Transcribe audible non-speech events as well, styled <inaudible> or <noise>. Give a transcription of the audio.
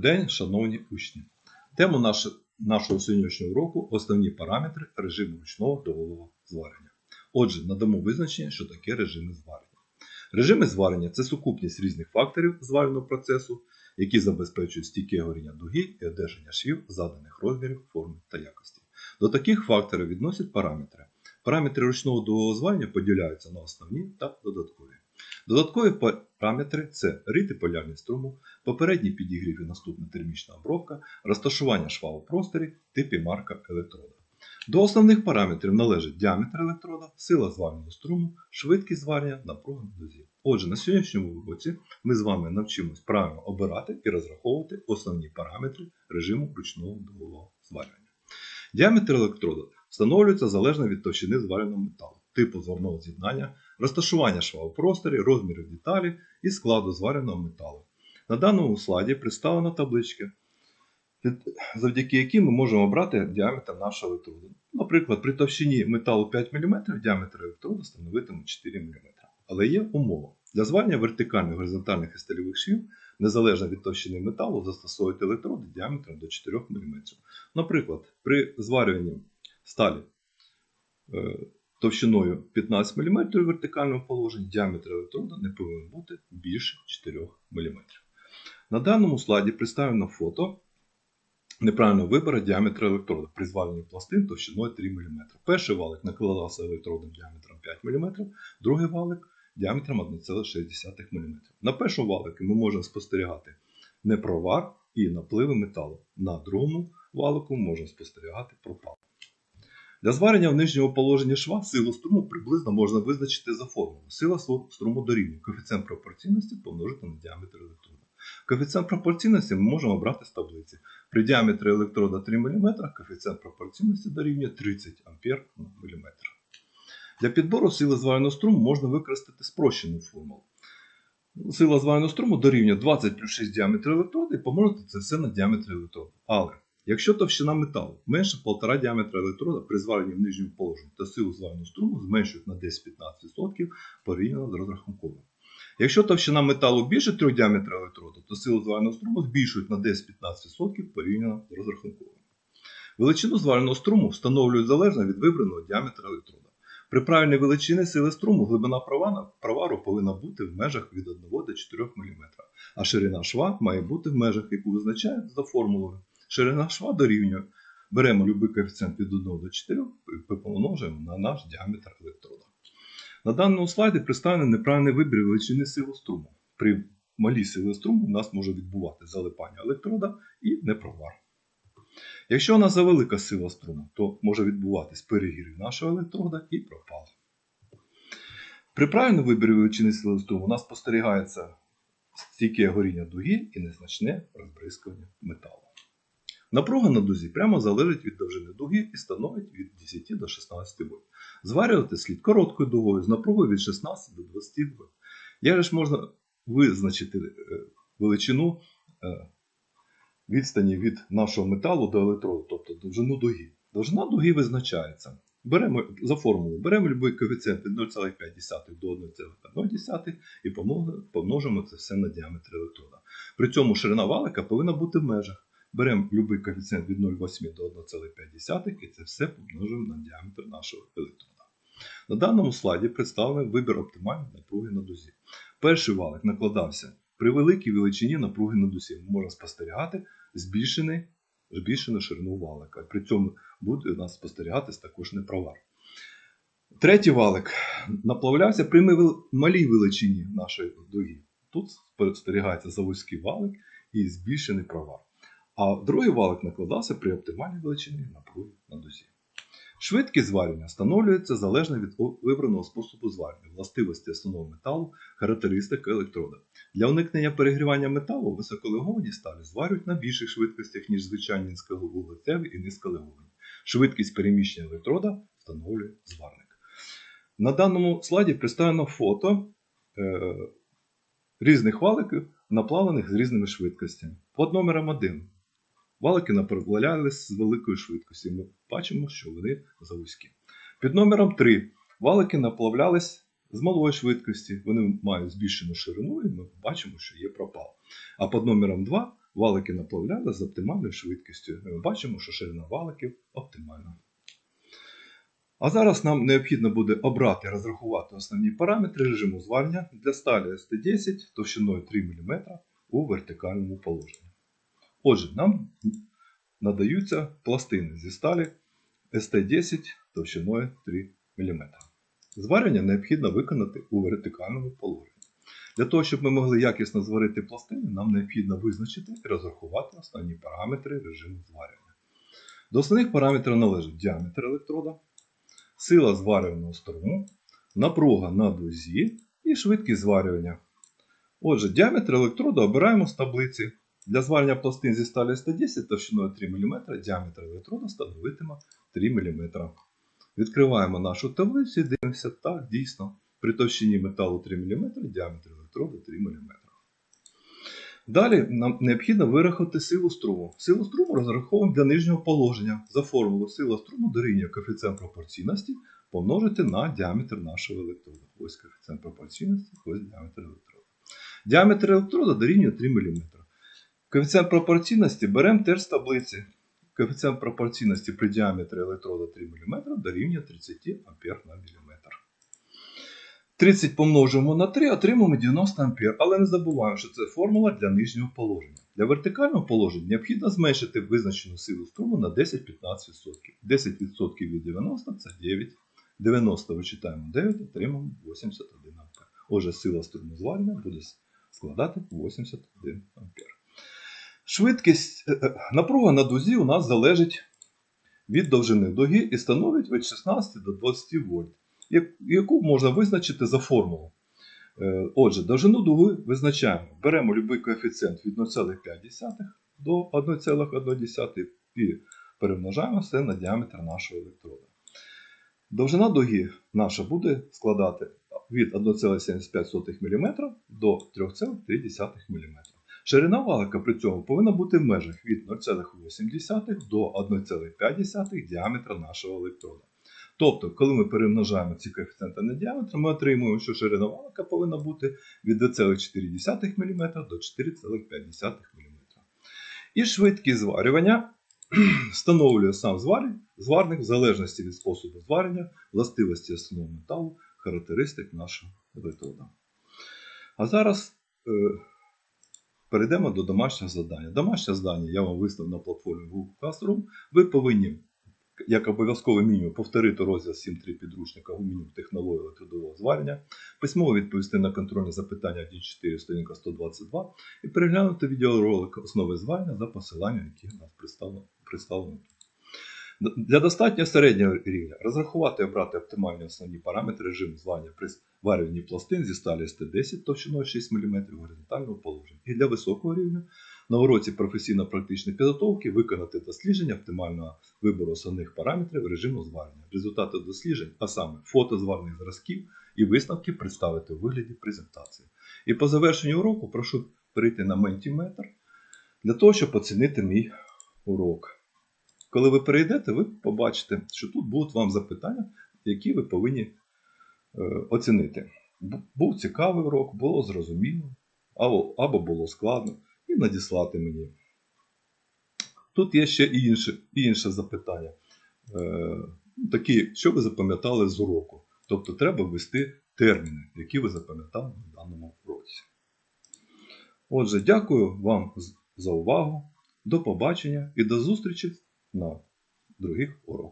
день, шановні учні. Тему нашого сьогоднішнього уроку основні параметри режиму ручного доволого зварення. Отже, надамо визначення, що таке режими зварення. Режими зварення це сукупність різних факторів зварювального процесу, які забезпечують стійке горіння дуги і одержання швів заданих розмірів, форми та якості. До таких факторів відносять параметри. Параметри ручного довгого зварення поділяються на основні та додаткові. Додаткові параметри це рід і полярність струму, попередній підігрів і наступна термічна обробка, розташування шва у просторі, тип і марка електрода. До основних параметрів належить діаметр електрода, сила зварювального струму, швидкість зварення, напруга на дозі. Отже, на сьогоднішньому уроці ми з вами навчимось правильно обирати і розраховувати основні параметри режиму ручного довгого зварювання. Діаметр електрода встановлюється залежно від товщини звареного металу, типу зварного з'єднання, розташування шва у просторі, розмірів деталі і складу звареного металу. На даному слайді представлена табличка, завдяки якій ми можемо обрати діаметр нашого електроду. Наприклад, при товщині металу 5 мм діаметр електроду становитиме 4 мм. Але є умова. Для зварення вертикальних, горизонтальних і сталевих швів, незалежно від товщини металу, застосовують електроди діаметром до 4 мм. Наприклад, при зварюванні сталі е, товщиною 15 мм в вертикальному положенні діаметр електрода не повинен бути більше 4 мм. На даному слайді представлено фото неправильного вибору діаметра електрода при зварюванні пластин товщиною 3 мм. Перший валик накладався електродом діаметром 5 мм, другий валик діаметром 1,6 мм. На першому валику ми можемо спостерігати непровар і напливи металу. На другому валику можемо спостерігати пропал. Для зварення в нижньому положенні шва силу струму приблизно можна визначити за формулою. Сила струму дорівнює коефіцієнт пропорційності помножити на діаметр електрода. Коефіцієнт пропорційності ми можемо обрати з таблиці. При діаметрі електрода 3 мм коефіцієнт пропорційності дорівнює 30 А на мм. Для підбору сили звареного струму можна використати спрощену формулу. Сила звареного струму дорівнює 20 плюс 6 діаметр електрода і помножити це все на діаметр електрода. Але якщо товщина металу менше 1,5 діаметра електрода при зваренні в нижньому положенні, то силу звареного струму зменшують на 10-15% порівняно з розрахунковим. Якщо товщина металу більше 3 діаметра електрода, то силу звареного струму збільшують на 10-15% порівняно з розрахунковим. Величину звареного струму встановлюють залежно від вибраного діаметра електрода. При правильній величині сили струму глибина провару повинна бути в межах від 1 до 4 мм, а ширина шва має бути в межах, яку визначають за формулою. Ширина шва дорівнює. Беремо будь-який коефіцієнт від 1 до 4 і помножуємо на наш діаметр електрода. На даному слайді представлений неправильний вибір величини сили струму. При малій силі струму у нас може відбувати залипання електрода і непровар. Якщо у нас завелика сила струму, то може відбуватись перегрів нашого електрода і пропал. При правильному виборі величини сили струму у нас спостерігається стійке горіння дуги і незначне розбризкування металу. Напруга на дузі прямо залежить від довжини дуги і становить від 10 до 16 вольт. Зварювати слід короткою дугою з напругою від 16 до 20 вольт. Як ж можна визначити е, величину е, відстані від нашого металу до електроду, тобто довжину дуги? Довжина дуги визначається. Беремо за формулою, беремо будь-який коефіцієнт від 0,5 до 1,1 і помножимо це все на діаметр електрода. При цьому ширина валика повинна бути в межах. Беремо будь-який коефіцієнт від 0,8 до 1,5 і це все помножуємо на діаметр нашого електрода. На даному слайді представлений вибір оптимальної напруги на дузі. Перший валик накладався при великій величині напруги на дузі. Ми можемо спостерігати збільшений, збільшену ширину валика. При цьому буде у нас спостерігатись також непровар. Третій валик наплавлявся при малій величині нашої дуги. Тут спостерігається завузький валик і збільшений провар. А другий валик накладався при оптимальній величині напруги на дузі. Швидкість зварювання встановлюється залежно від вибраного способу зварювання, властивості основного металу, характеристик електрода. Для уникнення перегрівання металу високолеговані сталі зварюють на більших швидкостях, ніж звичайні низьковуглецеві і низьколеговані. Швидкість переміщення електрода встановлює зварник. На даному слайді представлено фото е, різних валиків, наплавлених з різними швидкостями. Под номером 1 Валики направлялись з великою швидкістю. Ми бачимо, що вони завузькі. Під номером 3 валики наплавлялись з малої швидкості. Вони мають збільшену ширину, і ми бачимо, що є пропал. А під номером 2 валики наплавляли з оптимальною швидкістю. Ми бачимо, що ширина валиків оптимальна. А зараз нам необхідно буде обрати і розрахувати основні параметри режиму зварення для сталі ST10 товщиною 3 мм у вертикальному положенні. Отже, нам надаються пластини зі сталі ST10 товщиною 3 мм. Зварення необхідно виконати у вертикальному положенні. Для того, щоб ми могли якісно зварити пластини, нам необхідно визначити і розрахувати основні параметри режиму зварення. До основних параметрів належать діаметр електрода, сила зварювального струму, напруга на дузі і швидкість зварювання. Отже, діаметр електрода обираємо з таблиці. Для зварення пластин зі сталі 110 товщиною 3 мм діаметр електрода становитиме 3 мм. Відкриваємо нашу таблицю і дивимося, так, дійсно, при товщині металу 3 мм діаметр електрода 3 мм. Далі нам необхідно вирахувати силу струму. Силу струму розраховуємо для нижнього положення. За формулу сила струму дорівнює коефіцієнт пропорційності помножити на діаметр нашого електрода. Ось коефіцієнт пропорційності, ось діаметр електрода. Діаметр електрода дорівнює 3 мм. Коефіцієнт пропорційності беремо теж з таблиці. Коефіцієнт пропорційності при діаметрі електрода 3 мм дорівнює 30 А на міліметр. 30 помножимо на 3, отримаємо 90 А. Але не забуваємо, що це формула для нижнього положення. Для вертикального положення необхідно зменшити визначену силу струму на 10-15%. 10% від 90 це 9. 90 вичитаємо 9, отримаємо 81 А. Отже, сила струму зварення буде складати 81 А. Швидкість е, е, напруга на дузі у нас залежить від довжини дуги і становить від 16 до 20 вольт, яку можна визначити за формулу. Е, Отже, довжину дуги визначаємо. Беремо будь-який коефіцієнт від 0,5 до 1,1 і перемножаємо все на діаметр нашого електрода. Довжина дуги наша буде складати від 1,75 мм до 3,3 мм. Ширина валика при цьому повинна бути в межах від 0,8 до 1,5 діаметра нашого електрода. Тобто, коли ми перемножаємо ці коефіцієнти на діаметр, ми отримуємо, що ширина валика повинна бути від 2,4 мм до 4,5 мм. І швидкість зварювання <clears throat> встановлює сам зварник, зварник в залежності від способу зварення, властивості основного металу, характеристик нашого електрода. А зараз е, перейдемо до домашнього завдання. Домашнє завдання я вам вистав на платформі Google Classroom. Ви повинні, як обов'язковий мінімум, повторити розділ 7.3 підручника у мінімум технології електродового зварення, письмово відповісти на контрольні запитання 1.4 сторінка 122 і переглянути відеоролик основи зварення за посиланням, які у нас представлено тут. Для достатньо середнього рівня розрахувати і обрати оптимальні основні параметри режиму зварення при зварюванні пластин зі сталі СТ10 товщиною 6 мм горизонтального положення. І для високого рівня на уроці професійно-практичної підготовки виконати дослідження оптимального вибору основних параметрів режиму зварення. Результати досліджень, а саме фото зварних зразків і висновки представити у вигляді презентації. І по завершенню уроку прошу перейти на Mentimeter для того, щоб оцінити мій урок. Коли ви перейдете, ви побачите, що тут будуть вам запитання, які ви повинні е, оцінити. Був цікавий урок, було зрозуміло, або, або було складно, і надіслати мені. Тут є ще інше, інше запитання. Е, такі, що ви запам'ятали з уроку? Тобто треба ввести терміни, які ви запам'ятали на даному уроці. Отже, дякую вам за увагу. До побачення і до зустрічі на других уроках.